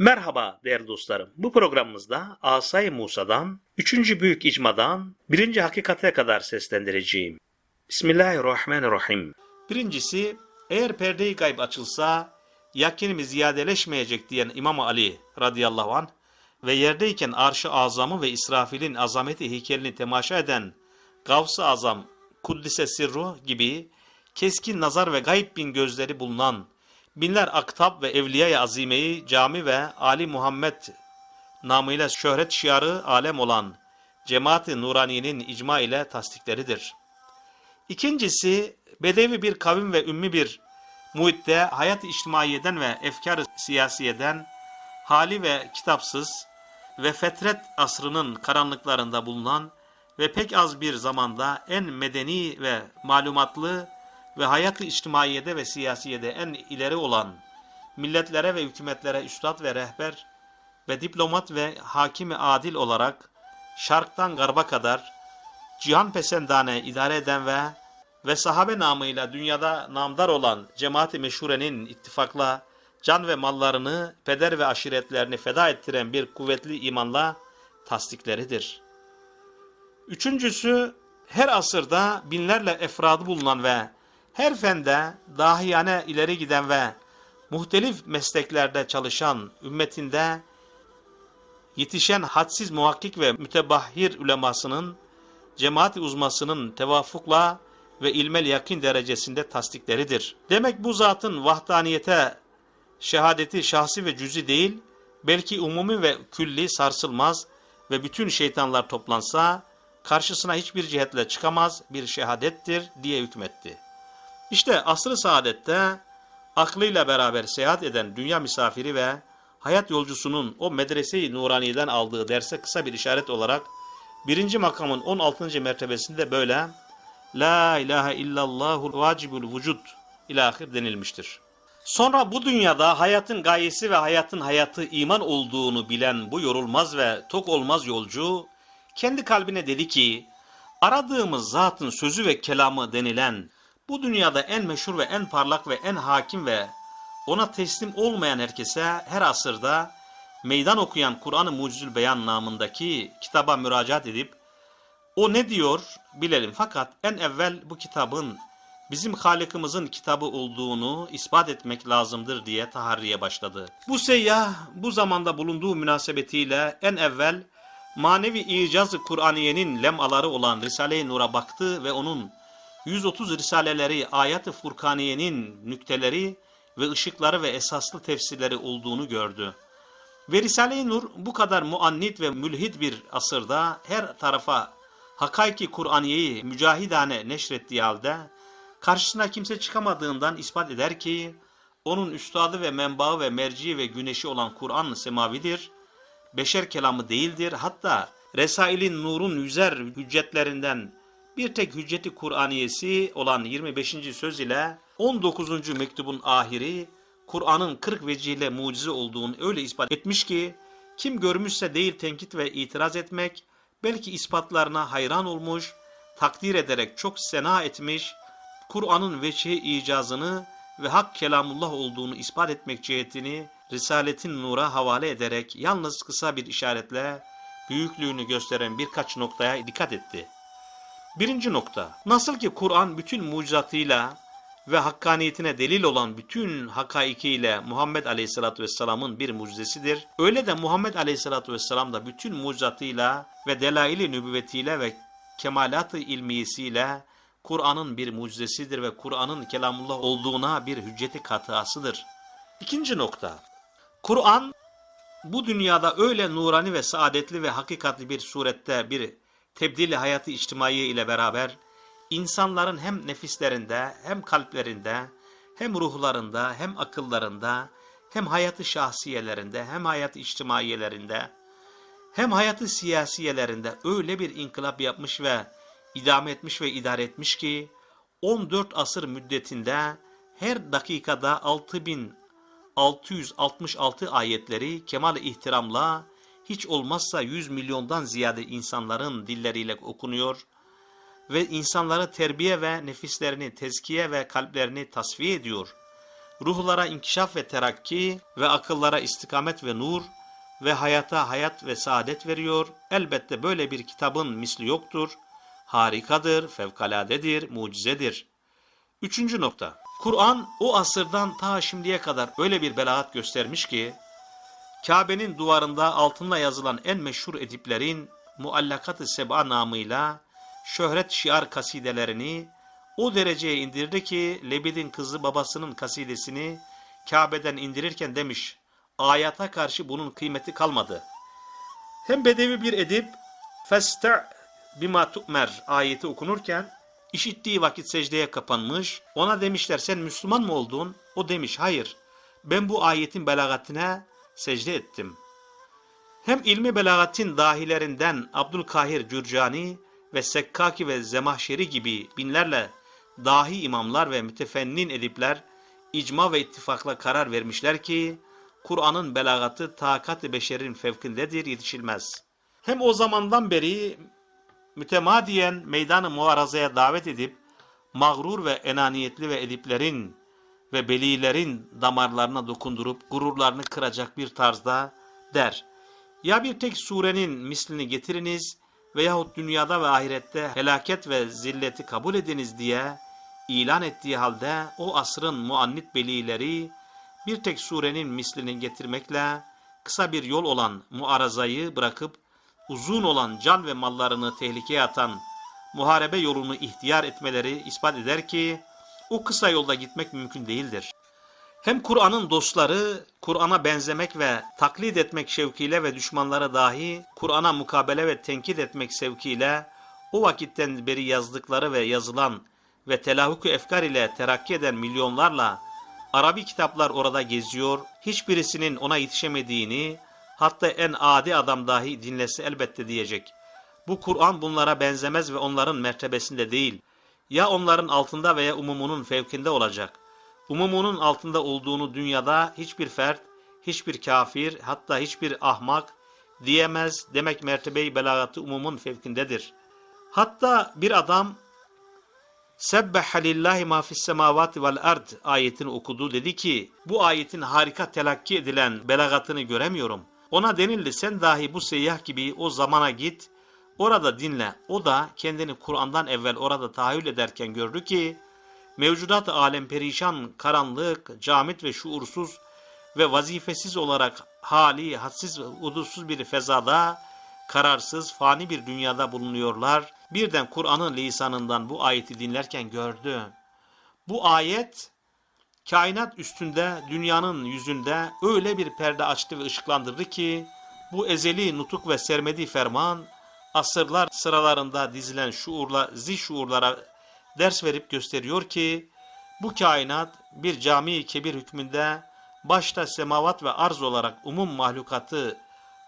Merhaba değerli dostlarım. Bu programımızda Asay Musa'dan 3. Büyük İcma'dan 1. Hakikate kadar seslendireceğim. Bismillahirrahmanirrahim. Birincisi, eğer perde-i gayb açılsa yakinimiz ziyadeleşmeyecek diyen İmam Ali radıyallahu anh ve yerdeyken arş-ı azamı ve İsrafil'in azameti heykelini temaşa eden Gavs-ı Azam Kuddise Sirru gibi keskin nazar ve gayb bin gözleri bulunan binler aktab ve evliya-i azimeyi cami ve Ali Muhammed namıyla şöhret şiarı alem olan Cemaat-i Nurani'nin icma ile tasdikleridir. İkincisi, bedevi bir kavim ve ümmi bir muhitte hayat-ı içtimaiyeden ve efkar-ı siyasiyeden hali ve kitapsız ve fetret asrının karanlıklarında bulunan ve pek az bir zamanda en medeni ve malumatlı ve hayat-ı içtimaiyede ve siyasiyede en ileri olan milletlere ve hükümetlere üstad ve rehber ve diplomat ve hakimi adil olarak şarktan garba kadar cihan pesendane idare eden ve ve sahabe namıyla dünyada namdar olan cemaati meşhurenin ittifakla can ve mallarını, peder ve aşiretlerini feda ettiren bir kuvvetli imanla tasdikleridir. Üçüncüsü, her asırda binlerle efradı bulunan ve her fende dahiyane ileri giden ve muhtelif mesleklerde çalışan ümmetinde yetişen hadsiz muhakkik ve mütebahhir ulemasının, cemaat-i uzmasının tevafukla ve ilmel yakin derecesinde tasdikleridir. Demek bu zatın vahdaniyete şehadeti şahsi ve cüzi değil, belki umumi ve külli sarsılmaz ve bütün şeytanlar toplansa, karşısına hiçbir cihetle çıkamaz bir şehadettir diye hükmetti. İşte asr-ı saadette aklıyla beraber seyahat eden dünya misafiri ve hayat yolcusunun o medrese-i nuraniyeden aldığı derse kısa bir işaret olarak birinci makamın 16. mertebesinde böyle La ilahe illallahul vacibul vücud ilahir denilmiştir. Sonra bu dünyada hayatın gayesi ve hayatın hayatı iman olduğunu bilen bu yorulmaz ve tok olmaz yolcu kendi kalbine dedi ki aradığımız zatın sözü ve kelamı denilen bu dünyada en meşhur ve en parlak ve en hakim ve ona teslim olmayan herkese her asırda meydan okuyan Kur'an-ı Mucizül Beyan namındaki kitaba müracaat edip o ne diyor bilelim fakat en evvel bu kitabın bizim Halikimizin kitabı olduğunu ispat etmek lazımdır diye taharriye başladı. Bu seyyah bu zamanda bulunduğu münasebetiyle en evvel manevi icaz-ı Kur'aniyenin lemaları olan Risale-i Nur'a baktı ve onun 130 risaleleri ayet-i Furkaniye'nin nükteleri ve ışıkları ve esaslı tefsirleri olduğunu gördü. Ve Risale-i Nur bu kadar muannit ve mülhid bir asırda her tarafa Hakayki Kur'aniye'yi mücahidane neşrettiği halde karşısına kimse çıkamadığından ispat eder ki onun üstadı ve menbaı ve merci ve güneşi olan Kur'an semavidir, beşer kelamı değildir. Hatta Resail'in Nur'un yüzer hüccetlerinden bir tek hücceti Kur'aniyesi olan 25. söz ile 19. mektubun ahiri Kur'an'ın 40 vecihle mucize olduğunu öyle ispat etmiş ki kim görmüşse değil tenkit ve itiraz etmek belki ispatlarına hayran olmuş, takdir ederek çok sena etmiş, Kur'an'ın veçhi icazını ve hak kelamullah olduğunu ispat etmek cihetini Risaletin Nur'a havale ederek yalnız kısa bir işaretle büyüklüğünü gösteren birkaç noktaya dikkat etti. Birinci nokta, nasıl ki Kur'an bütün mucizatıyla ve hakkaniyetine delil olan bütün hakaikiyle Muhammed Aleyhisselatü Vesselam'ın bir mucizesidir. Öyle de Muhammed Aleyhisselatü Vesselam da bütün mucizatıyla ve delaili nübüvvetiyle ve kemalat-ı ilmiyesiyle Kur'an'ın bir mucizesidir ve Kur'an'ın kelamullah olduğuna bir hücceti katıasıdır. İkinci nokta, Kur'an bu dünyada öyle nurani ve saadetli ve hakikatli bir surette bir tebdili hayatı içtimai ile beraber insanların hem nefislerinde hem kalplerinde hem ruhlarında hem akıllarında hem hayatı şahsiyelerinde hem hayatı içtimaiyelerinde hem hayatı siyasiyelerinde öyle bir inkılap yapmış ve idame etmiş ve idare etmiş ki 14 asır müddetinde her dakikada 6666 ayetleri kemal ihtiramla hiç olmazsa 100 milyondan ziyade insanların dilleriyle okunuyor ve insanları terbiye ve nefislerini tezkiye ve kalplerini tasfiye ediyor. ruhlara inkişaf ve terakki ve akıllara istikamet ve nur ve hayata hayat ve saadet veriyor. Elbette böyle bir kitabın misli yoktur. Harikadır, fevkaladedir, mucizedir. Üçüncü nokta. Kur'an o asırdan ta şimdiye kadar öyle bir belagat göstermiş ki, Kabe'nin duvarında altınla yazılan en meşhur ediplerin Muallakat-ı Seba namıyla şöhret şiar kasidelerini o dereceye indirdi ki Lebid'in kızı babasının kasidesini Kabe'den indirirken demiş, ayata karşı bunun kıymeti kalmadı. Hem bedevi bir edip feste bima tu'mer ayeti okunurken işittiği vakit secdeye kapanmış. Ona demişler sen Müslüman mı oldun? O demiş hayır. Ben bu ayetin belagatine secde ettim. Hem ilmi belagatin dahilerinden Abdülkahir Cürcani ve Sekkaki ve Zemahşeri gibi binlerle dahi imamlar ve mütefennin edipler icma ve ittifakla karar vermişler ki Kur'an'ın belagatı takat-ı beşerin fevkindedir yetişilmez. Hem o zamandan beri mütemadiyen meydanı muarazaya davet edip mağrur ve enaniyetli ve ediplerin ve belilerin damarlarına dokundurup gururlarını kıracak bir tarzda der. Ya bir tek surenin mislini getiriniz veyahut dünyada ve ahirette felaket ve zilleti kabul ediniz diye ilan ettiği halde o asrın muannit belileri bir tek surenin mislini getirmekle kısa bir yol olan muarazayı bırakıp uzun olan can ve mallarını tehlikeye atan muharebe yolunu ihtiyar etmeleri ispat eder ki o kısa yolda gitmek mümkün değildir. Hem Kur'an'ın dostları Kur'an'a benzemek ve taklit etmek şevkiyle ve düşmanları dahi Kur'an'a mukabele ve tenkit etmek sevkiyle o vakitten beri yazdıkları ve yazılan ve telahhuku efkar ile terakki eden milyonlarla Arabi kitaplar orada geziyor, hiçbirisinin ona yetişemediğini, hatta en adi adam dahi dinlese elbette diyecek. Bu Kur'an bunlara benzemez ve onların mertebesinde değil. Ya onların altında veya umumunun fevkinde olacak. Umumunun altında olduğunu dünyada hiçbir fert, hiçbir kafir, hatta hiçbir ahmak diyemez demek mertebeyi belagatı umumun fevkindedir. Hatta bir adam Sebbeha lillahi ma fis semavati vel ard ayetini okudu dedi ki bu ayetin harika telakki edilen belagatını göremiyorum. Ona denildi sen dahi bu seyyah gibi o zamana git orada dinle. O da kendini Kur'an'dan evvel orada tahayyül ederken gördü ki mevcudat alem perişan, karanlık, camit ve şuursuz ve vazifesiz olarak hali, hadsiz ve udursuz bir fezada, kararsız, fani bir dünyada bulunuyorlar. Birden Kur'an'ın lisanından bu ayeti dinlerken gördü. Bu ayet kainat üstünde, dünyanın yüzünde öyle bir perde açtı ve ışıklandırdı ki bu ezeli nutuk ve sermedi ferman asırlar sıralarında dizilen şuurla zi şuurlara ders verip gösteriyor ki bu kainat bir cami kebir hükmünde başta semavat ve arz olarak umum mahlukatı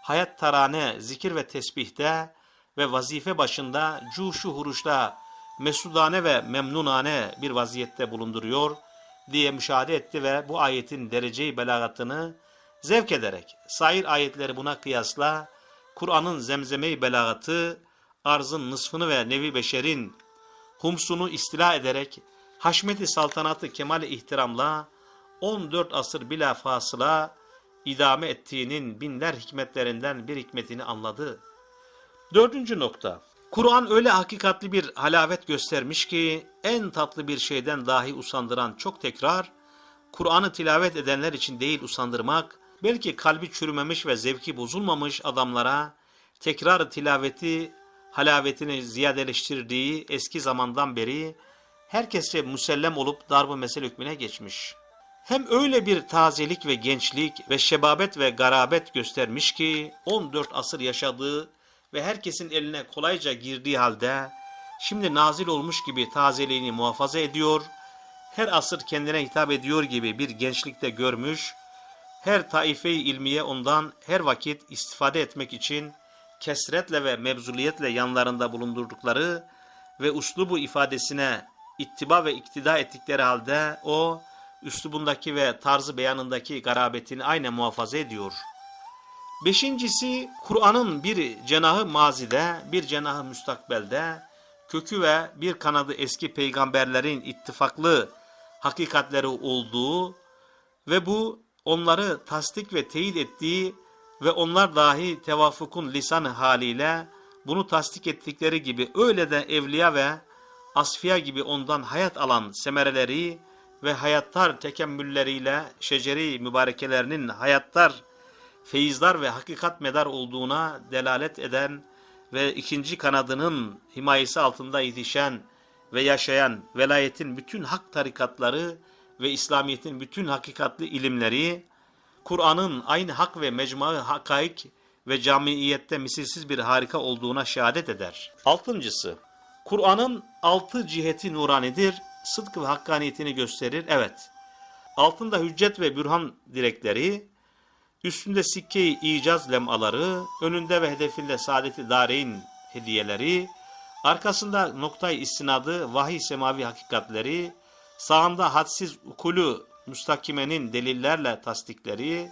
hayat tarane, zikir ve tesbihte ve vazife başında cuşu huruşta mesudane ve memnunane bir vaziyette bulunduruyor diye müşahede etti ve bu ayetin dereceyi belagatını zevk ederek sair ayetleri buna kıyasla Kur'an'ın zemzeme-i belagatı arzın nısfını ve nevi beşerin humsunu istila ederek haşmeti saltanatı kemal ihtiramla 14 asır bila fasıla idame ettiğinin binler hikmetlerinden bir hikmetini anladı. Dördüncü nokta. Kur'an öyle hakikatli bir halavet göstermiş ki en tatlı bir şeyden dahi usandıran çok tekrar, Kur'an'ı tilavet edenler için değil usandırmak, belki kalbi çürümemiş ve zevki bozulmamış adamlara tekrar tilaveti halavetini ziyadeleştirdiği eski zamandan beri herkesçe musellem olup darbu mesel hükmüne geçmiş. Hem öyle bir tazelik ve gençlik ve şebabet ve garabet göstermiş ki 14 asır yaşadığı ve herkesin eline kolayca girdiği halde şimdi nazil olmuş gibi tazeliğini muhafaza ediyor, her asır kendine hitap ediyor gibi bir gençlikte görmüş, her taife-i ilmiye ondan her vakit istifade etmek için kesretle ve mevzuliyetle yanlarında bulundurdukları ve uslubu ifadesine ittiba ve iktida ettikleri halde o, üslubundaki ve tarzı beyanındaki garabetini aynen muhafaza ediyor. Beşincisi, Kur'an'ın bir cenahı mazide, bir cenahı müstakbelde, kökü ve bir kanadı eski peygamberlerin ittifaklı hakikatleri olduğu, ve bu onları tasdik ve teyit ettiği ve onlar dahi tevafukun lisan haliyle bunu tasdik ettikleri gibi öyle de evliya ve asfiya gibi ondan hayat alan semereleri ve hayattar tekemmülleriyle şeceri mübarekelerinin hayattar, feyizler ve hakikat medar olduğuna delalet eden ve ikinci kanadının himayesi altında yetişen ve yaşayan velayetin bütün hak tarikatları ve İslamiyet'in bütün hakikatli ilimleri, Kur'an'ın aynı hak ve mecmuayı hakaik ve camiyette misilsiz bir harika olduğuna şehadet eder. Altıncısı, Kur'an'ın altı ciheti nuranidir, sıdk ve hakkaniyetini gösterir, evet. Altında hüccet ve bürhan direkleri, üstünde sikke-i icaz lemaları, önünde ve hedefinde saadeti dareyn hediyeleri, arkasında noktayı istinadı vahiy semavi hakikatleri, sağında hadsiz ukulu müstakimenin delillerle tasdikleri,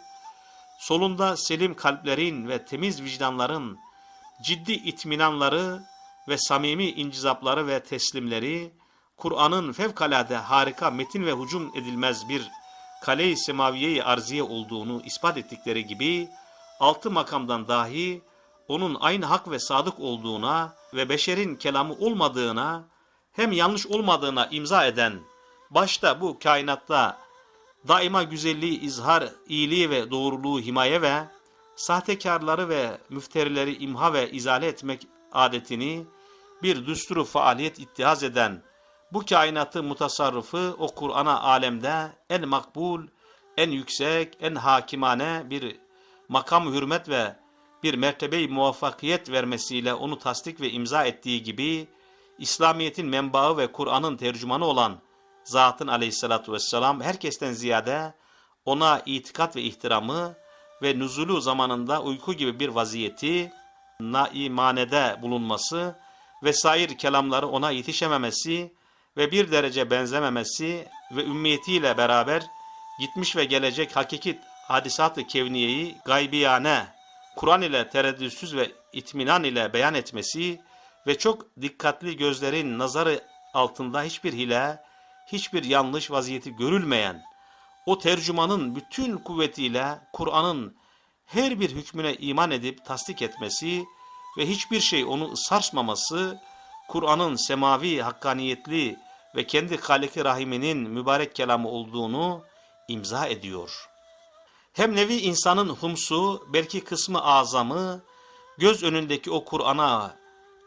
solunda selim kalplerin ve temiz vicdanların ciddi itminanları ve samimi incizapları ve teslimleri, Kur'an'ın fevkalade harika metin ve hücum edilmez bir kale-i semaviye-i arziye olduğunu ispat ettikleri gibi, altı makamdan dahi onun aynı hak ve sadık olduğuna ve beşerin kelamı olmadığına, hem yanlış olmadığına imza eden, başta bu kainatta daima güzelliği izhar, iyiliği ve doğruluğu himaye ve sahtekarları ve müfterileri imha ve izale etmek adetini bir düsturu faaliyet ittihaz eden bu kainatı mutasarrıfı o Kur'an'a alemde en makbul, en yüksek, en hakimane bir makam hürmet ve bir mertebe-i muvaffakiyet vermesiyle onu tasdik ve imza ettiği gibi İslamiyet'in menbaı ve Kur'an'ın tercümanı olan zatın aleyhissalatu vesselam herkesten ziyade ona itikat ve ihtiramı ve nüzulu zamanında uyku gibi bir vaziyeti naimanede bulunması vesair kelamları ona yetişememesi ve bir derece benzememesi ve ümmiyetiyle beraber gitmiş ve gelecek hakiki hadisat-ı kevniyeyi gaybiyane, Kur'an ile tereddütsüz ve itminan ile beyan etmesi ve çok dikkatli gözlerin nazarı altında hiçbir hile, hiçbir yanlış vaziyeti görülmeyen, o tercümanın bütün kuvvetiyle Kur'an'ın her bir hükmüne iman edip tasdik etmesi ve hiçbir şey onu sarsmaması, Kur'an'ın semavi, hakkaniyetli ve kendi Halik-i Rahim'inin mübarek kelamı olduğunu imza ediyor. Hem nevi insanın humsu, belki kısmı azamı, göz önündeki o Kur'an'a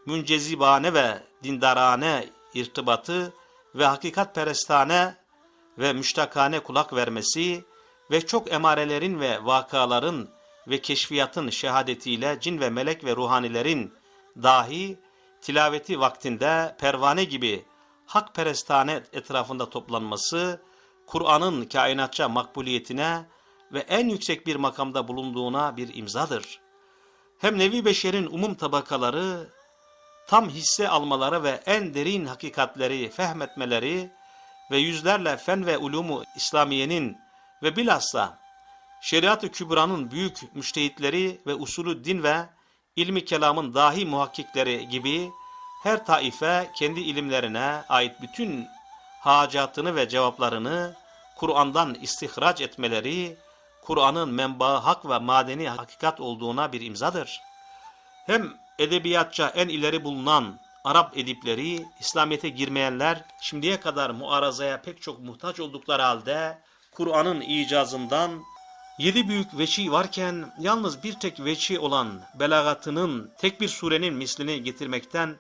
müncezibane ve dindarane irtibatı ve hakikat perestane ve müştakane kulak vermesi ve çok emarelerin ve vakaların ve keşfiyatın şehadetiyle cin ve melek ve ruhanilerin dahi tilaveti vaktinde pervane gibi hakperestane etrafında toplanması, Kur'an'ın kainatça makbuliyetine ve en yüksek bir makamda bulunduğuna bir imzadır. Hem nevi beşerin umum tabakaları, tam hisse almaları ve en derin hakikatleri fehmetmeleri ve yüzlerle fen ve ulumu İslamiyenin ve bilhassa şeriat-ı kübranın büyük müştehitleri ve usulü din ve ilmi kelamın dahi muhakkikleri gibi her taife kendi ilimlerine ait bütün hacatını ve cevaplarını Kur'an'dan istihraç etmeleri, Kur'an'ın menbaı hak ve madeni hakikat olduğuna bir imzadır. Hem edebiyatça en ileri bulunan Arap edipleri, İslamiyet'e girmeyenler şimdiye kadar muarazaya pek çok muhtaç oldukları halde Kur'an'ın icazından yedi büyük veçi varken yalnız bir tek veçi olan belagatının tek bir surenin mislini getirmekten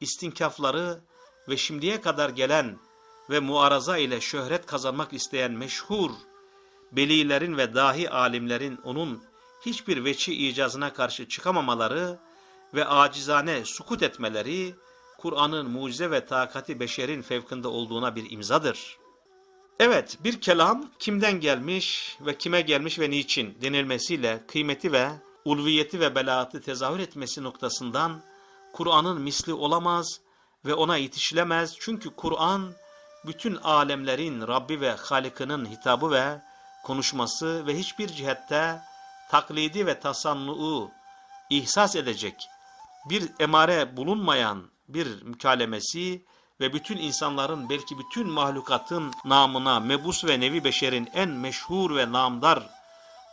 istinkafları ve şimdiye kadar gelen ve muaraza ile şöhret kazanmak isteyen meşhur belilerin ve dahi alimlerin onun hiçbir veçi icazına karşı çıkamamaları ve acizane sukut etmeleri, Kur'an'ın mucize ve takati beşerin fevkinde olduğuna bir imzadır. Evet, bir kelam kimden gelmiş ve kime gelmiş ve niçin denilmesiyle kıymeti ve ulviyeti ve belaatı tezahür etmesi noktasından Kur'an'ın misli olamaz ve ona yetişilemez. Çünkü Kur'an bütün alemlerin Rabbi ve Halik'inin hitabı ve konuşması ve hiçbir cihette taklidi ve tasannu'u ihsas edecek bir emare bulunmayan bir mükalemesi ve bütün insanların belki bütün mahlukatın namına mebus ve nevi beşerin en meşhur ve namdar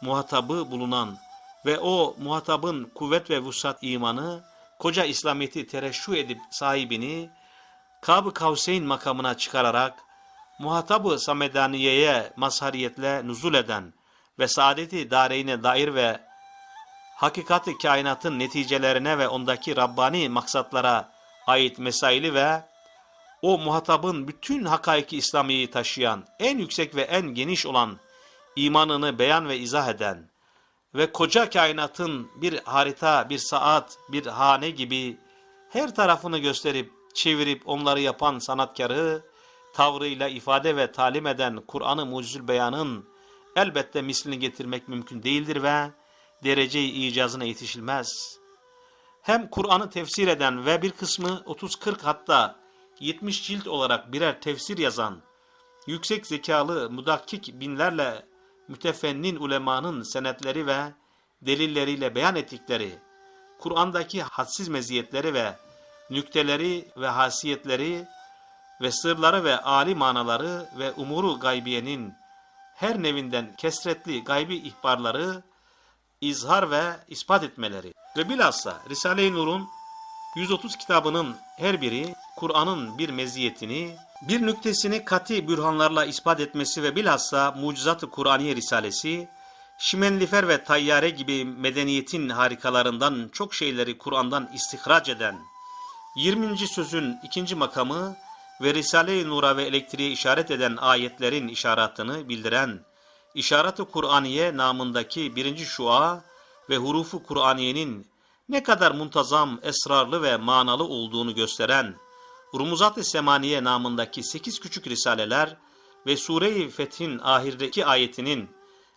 muhatabı bulunan ve o muhatabın kuvvet ve vusat imanı koca İslamiyet'i tereşşu edip sahibini Kab-ı Kavseyn makamına çıkararak muhatabı Samedaniyeye mazhariyetle nuzul eden ve saadeti dareyne dair ve hakikati kainatın neticelerine ve ondaki Rabbani maksatlara ait mesaili ve o muhatabın bütün hakaiki İslamiye'yi taşıyan, en yüksek ve en geniş olan imanını beyan ve izah eden ve koca kainatın bir harita, bir saat, bir hane gibi her tarafını gösterip, çevirip onları yapan sanatkarı, tavrıyla ifade ve talim eden Kur'an-ı Mucizül Beyan'ın elbette mislini getirmek mümkün değildir ve derece-i icazına yetişilmez. Hem Kur'an'ı tefsir eden ve bir kısmı 30-40 hatta 70 cilt olarak birer tefsir yazan, yüksek zekalı mudakkik binlerle mütefennin ulemanın senetleri ve delilleriyle beyan ettikleri, Kur'an'daki hadsiz meziyetleri ve nükteleri ve hasiyetleri ve sırları ve âli manaları ve umuru gaybiyenin her nevinden kesretli gaybi ihbarları izhar ve ispat etmeleri ve bilhassa Risale-i Nur'un 130 kitabının her biri Kur'an'ın bir meziyetini, bir nüktesini kati bürhanlarla ispat etmesi ve bilhassa Mucizat-ı Kur'aniye Risalesi, Şimenlifer ve Tayyare gibi medeniyetin harikalarından çok şeyleri Kur'an'dan istihraç eden, 20. sözün ikinci makamı ve Risale-i Nur'a ve elektriğe işaret eden ayetlerin işaretini bildiren, İşaret-i Kur'aniye namındaki birinci şua ve hurufu Kur'aniyenin ne kadar muntazam, esrarlı ve manalı olduğunu gösteren Rumuzat-ı Semaniye namındaki sekiz küçük risaleler ve Sure-i Fethin ahirdeki ayetinin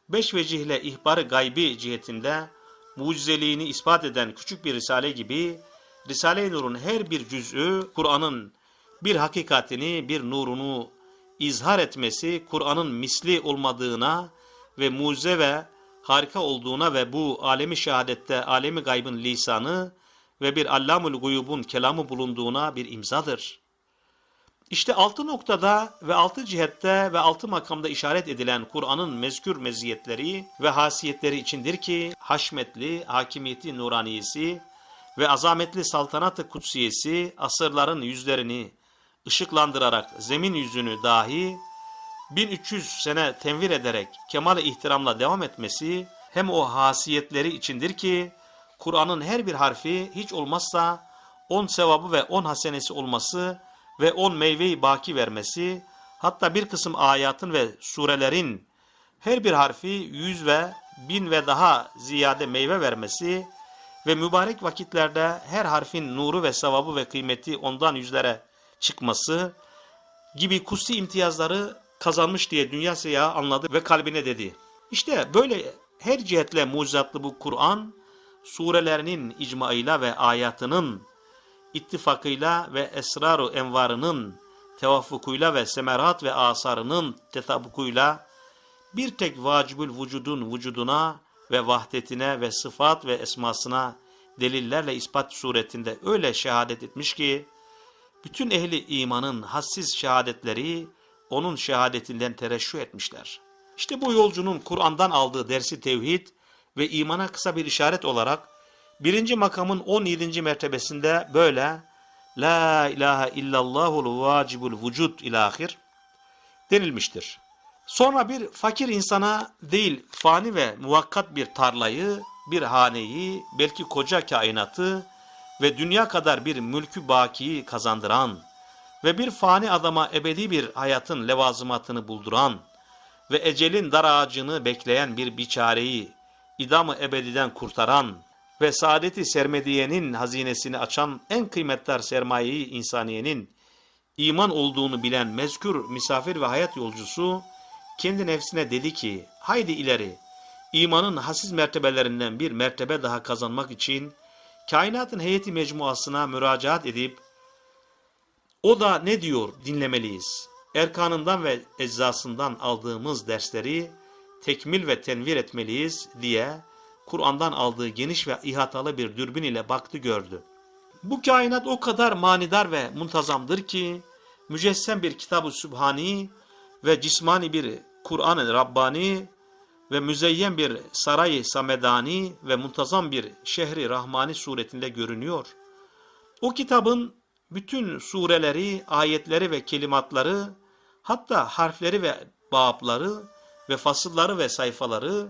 beş vecihle ihbarı gaybi cihetinde mucizeliğini ispat eden küçük bir risale gibi Risale-i Nur'un her bir cüz'ü Kur'an'ın bir hakikatini, bir nurunu izhar etmesi Kur'an'ın misli olmadığına ve mucize ve harika olduğuna ve bu alemi şehadette alemi gaybın lisanı ve bir allamul guyubun kelamı bulunduğuna bir imzadır. İşte altı noktada ve altı cihette ve altı makamda işaret edilen Kur'an'ın mezkür meziyetleri ve hasiyetleri içindir ki haşmetli, hakimiyeti nuraniyesi ve azametli saltanat-ı kutsiyesi asırların yüzlerini ışıklandırarak zemin yüzünü dahi 1300 sene tenvir ederek kemal ihtiramla devam etmesi hem o hasiyetleri içindir ki Kur'an'ın her bir harfi hiç olmazsa 10 sevabı ve 10 hasenesi olması ve 10 meyveyi baki vermesi hatta bir kısım ayatın ve surelerin her bir harfi 100 ve 1000 ve daha ziyade meyve vermesi ve mübarek vakitlerde her harfin nuru ve sevabı ve kıymeti ondan yüzlere çıkması gibi kutsi imtiyazları kazanmış diye dünya seyahı anladı ve kalbine dedi. İşte böyle her cihetle mucizatlı bu Kur'an, surelerinin icmaıyla ve ayatının ittifakıyla ve esrar envarının tevaffukuyla ve semerat ve asarının tetabukuyla bir tek vacibül vücudun vücuduna ve vahdetine ve sıfat ve esmasına delillerle ispat suretinde öyle şehadet etmiş ki, bütün ehli imanın hassiz şehadetleri onun şehadetinden tereşşü etmişler. İşte bu yolcunun Kur'an'dan aldığı dersi tevhid ve imana kısa bir işaret olarak birinci makamın 17. mertebesinde böyle La ilahe illallahul vacibul vücud ilahir denilmiştir. Sonra bir fakir insana değil fani ve muvakkat bir tarlayı, bir haneyi, belki koca kainatı ve dünya kadar bir mülkü bakiyi kazandıran ve bir fani adama ebedi bir hayatın levazımatını bulduran ve ecelin dar ağacını bekleyen bir biçareyi idamı ebediden kurtaran ve saadeti sermediyenin hazinesini açan en kıymetli sermayeyi insaniyenin iman olduğunu bilen mezkür misafir ve hayat yolcusu kendi nefsine dedi ki haydi ileri imanın hassiz mertebelerinden bir mertebe daha kazanmak için kainatın heyeti mecmuasına müracaat edip o da ne diyor dinlemeliyiz. Erkanından ve eczasından aldığımız dersleri tekmil ve tenvir etmeliyiz diye Kur'an'dan aldığı geniş ve ihatalı bir dürbün ile baktı gördü. Bu kainat o kadar manidar ve muntazamdır ki mücessem bir kitab-ı sübhani ve cismani bir Kur'an-ı Rabbani ve müzeyyen bir saray-ı samedani ve muntazam bir şehri rahmani suretinde görünüyor. O kitabın bütün sureleri, ayetleri ve kelimatları, hatta harfleri ve babları ve fasılları ve sayfaları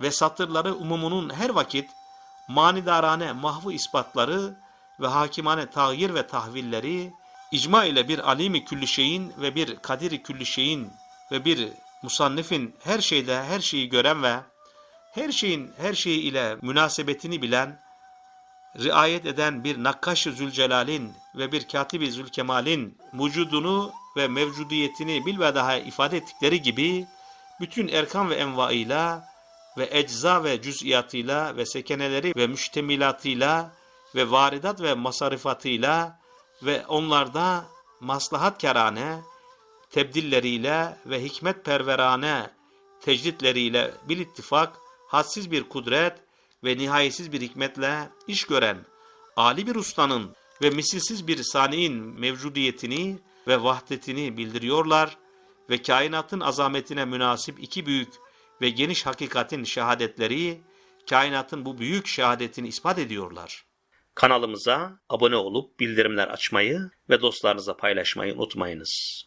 ve satırları umumunun her vakit manidarane mahvu ispatları ve hakimane tağyir ve tahvilleri, icma ile bir alimi külli şeyin ve bir kadiri külli şeyin ve bir musannifin her şeyde her şeyi gören ve her şeyin her şeyi ile münasebetini bilen, riayet eden bir Nakkaş-ı Zülcelal'in ve bir Katibi Zülkemal'in vücudunu ve mevcudiyetini bilvedaha ifade ettikleri gibi bütün erkan ve envaıyla ve ecza ve cüz'iyatıyla ve sekeneleri ve müştemilatıyla ve varidat ve masarifatıyla ve onlarda maslahat kerane tebdilleriyle ve hikmet perverane tecditleriyle bir ittifak, hadsiz bir kudret ve nihayetsiz bir hikmetle iş gören Ali bir ustanın ve misilsiz bir saniin mevcudiyetini ve vahdetini bildiriyorlar ve kainatın azametine münasip iki büyük ve geniş hakikatin şehadetleri kainatın bu büyük şehadetini ispat ediyorlar. Kanalımıza abone olup bildirimler açmayı ve dostlarınıza paylaşmayı unutmayınız.